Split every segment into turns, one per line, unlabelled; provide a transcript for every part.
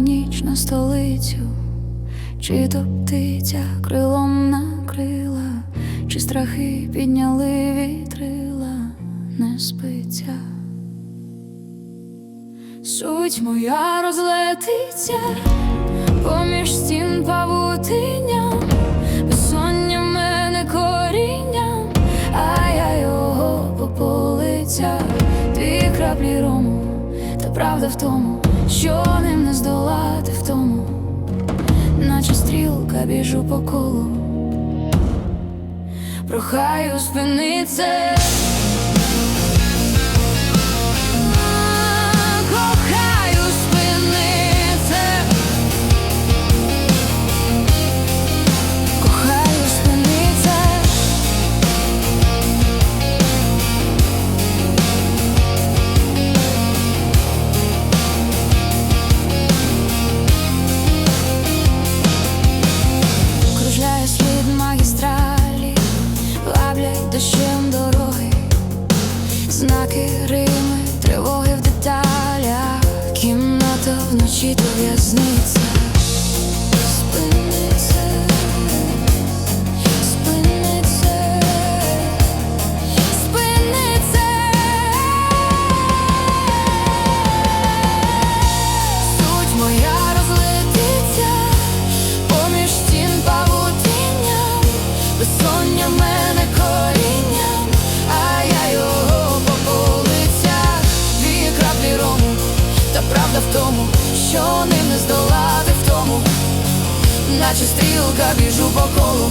ніч на столицю, чи то птиця крилом накрила, чи страхи підняли вітрила, не спиться. Суть моя розлетиться поміж стін павутинням, безсоння мене корінням, а я його по полицях, дві краплі рому, та правда в тому, що ним не здолати в тому, наче стрілка біжу по колу, прохаю спиниться. Знаки Рими, тривоги в деталях, кімната вночі то в'язниця. Спиниться, спиниться, спиниться. Рому, та правда в тому, що ним не здолати в тому, наче стрілка біжу по колу.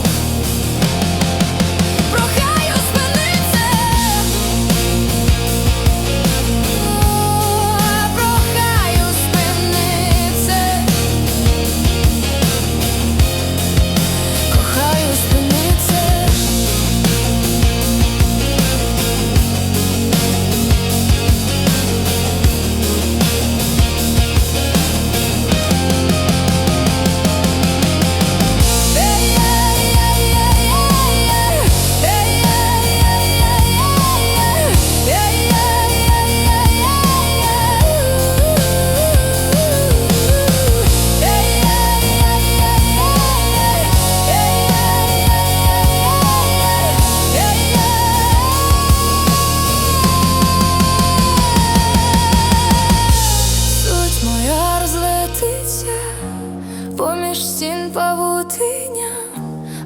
Павутиння,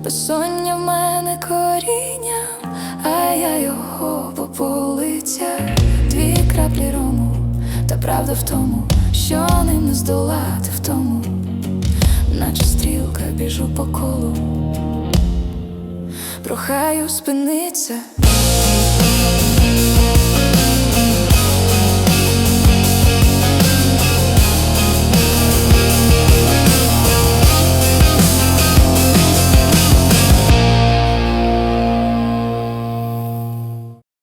безсоння в мене коріння, а я його по полицях, дві краплі рому, та правда в тому, що ним не здолати в тому, наче стрілка біжу по колу, прохаю спиниться.